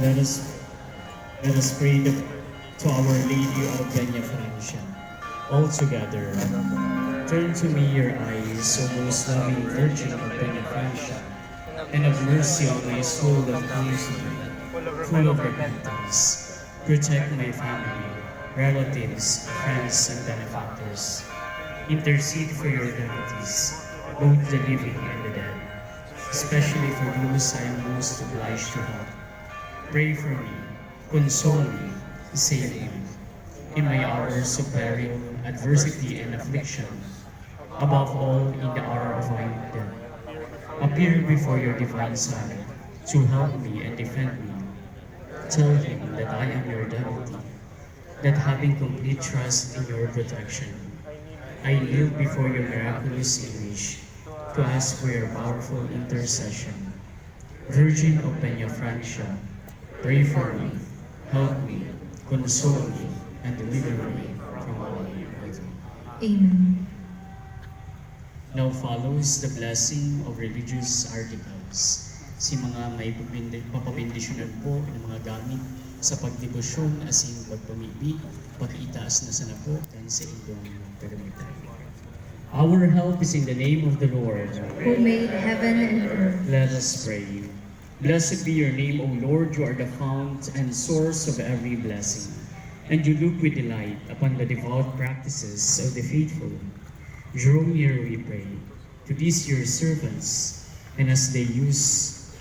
Let us let us pray to, to Our Lady of Peña Francia. All together, turn to me your eyes, O most loving Virgin of Peña Francia, and have mercy on my soul that comes full of repentance. Protect my family, relatives, friends, and benefactors. Intercede for your devotees, both the living and the dead, especially for those I am most obliged to help. Pray for me, console me, save me. In my hours of peril, adversity, and affliction, above all in the hour of my death, appear before your divine Son to help me and defend me. Tell him that I am your devotee, that having complete trust in your protection, I kneel before your miraculous image to ask for your powerful intercession. Virgin of Peña Francia, pray for me, help me, console me, and deliver me from all evil. Amen. Now follows the blessing of religious articles. Si mga may papabindisyonan po ng mga gamit sa pagdebosyon asin pagpamibi, pag-itaas na sa napo, and sa inyong permitay. Our help is in the name of the Lord. Who made heaven and earth. Let us pray. Blessed be your name, O Lord. You are the fount and source of every blessing. And you look with delight upon the devout practices of the faithful. Draw near, we pray, to these your servants, and as they use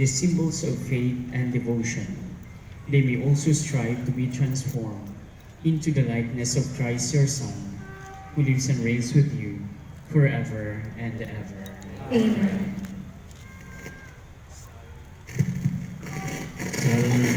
the symbols of faith and devotion, they may also strive to be transformed into the likeness of Christ your Son, who lives and reigns with you forever and ever. Amen.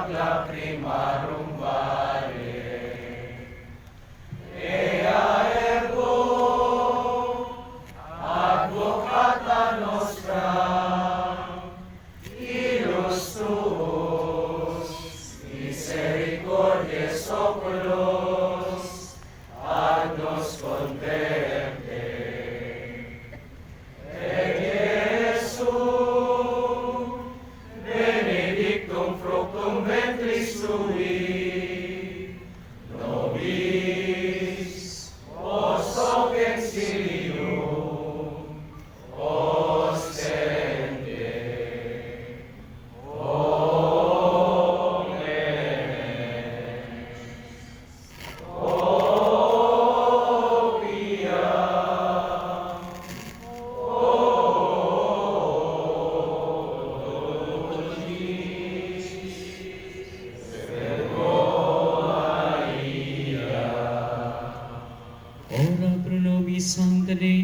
benedictum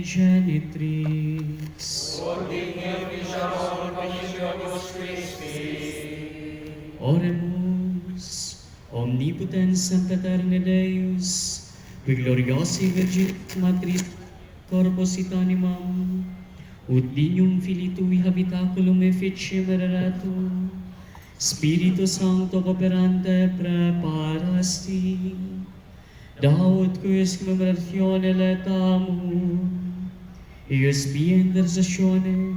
Genitris. Ordignum vigiamur Panisibus Christi. Oremus, omnipotens et eterne Deus, qui gloriosi Virgit Matris corpus et animam, ut dignum Filii Tui habitaculum efficiem ereretum, Spiritu Sancto operante preparasti, Daud quis commertione letamus, ius via intercessione,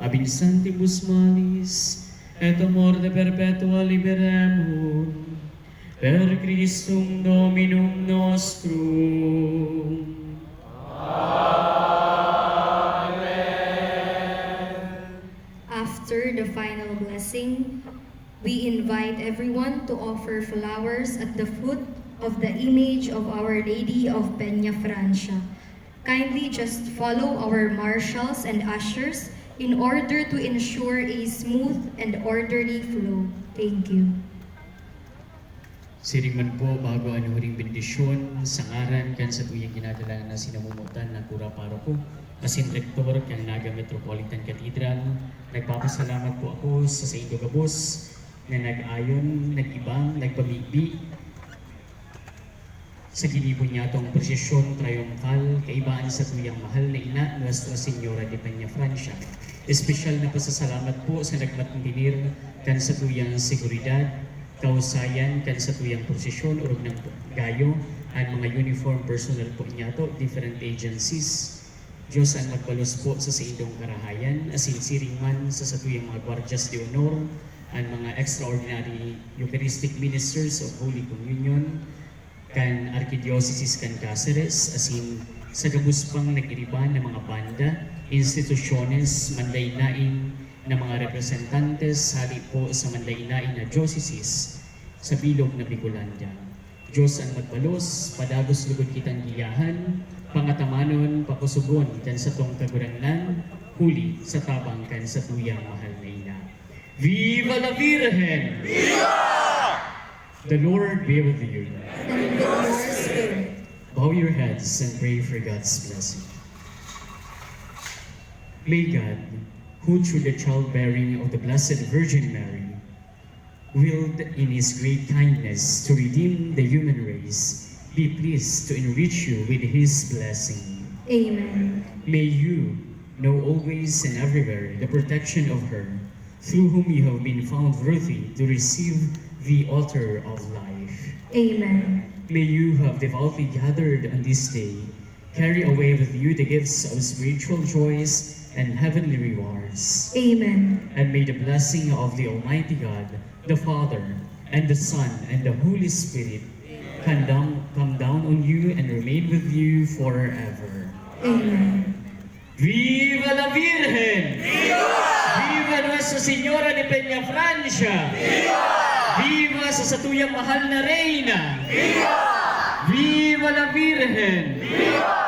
ab insantibus malis, et amor de perpetua liberemur, per Christum Dominum nostrum. After the final blessing, we invite everyone to offer flowers at the foot of the image of Our Lady of Peña Francia. Kindly just follow our marshals and ushers in order to ensure a smooth and orderly flow. Thank you. Siring man po bago ang huring bendisyon sa ngaran kan sa tuyang ginadala na sinamumutan na kura paro ko asin rektor kan Naga Metropolitan Cathedral nagpapasalamat po ako sa sa Indo Gabos na nag-ayon, nag-ibang, nagpamigbi sa gilibon niya itong prosesyon triumphal kaibaan sa tuyang mahal na ina Nuestra Señora de Peña Francia. Espesyal na pasasalamat po sa nagmatindir kan sa tuyang seguridad, kausayan kan sa tuyang prosesyon urog ng gayo ang mga uniform personnel po niya to, different agencies. Diyos ang magbalos po sa sa indong karahayan, asin siring man sa sa tuyang mga guardias de honor, ang mga extraordinary Eucharistic ministers of Holy Communion, kan Arkidiocese kan Cáceres, asin sa gabus pang nagiriban ng mga banda, institusyones, manlaynain na mga representantes hali po sa manlaynain na dioceses sa bilog na Bicolanda. Diyos ang magbalos, padagos lugod kitang giyahan, pangatamanon, pakusugon kan sa tong kagurangnan, huli sa tabang kan sa tuyang mahal na ina. Viva la Virgen! The Lord be with you. And your spirit. Bow your heads and pray for God's blessing. May God, who through the childbearing of the Blessed Virgin Mary, willed in his great kindness to redeem the human race, be pleased to enrich you with his blessing. Amen. May you know always and everywhere the protection of her, through whom you have been found worthy to receive the altar of life. Amen. May you who have devoutly gathered on this day carry away with you the gifts of spiritual joys and heavenly rewards. Amen. And may the blessing of the Almighty God, the Father, and the Son, and the Holy Spirit come down, come down on you and remain with you forever. Amen. Viva la Virgen! Viva! Viva Nuestra Señora de Peña Francia! Viva! Viva sa satuyang mahal na Reyna! Viva! Viva la Virgen! Viva!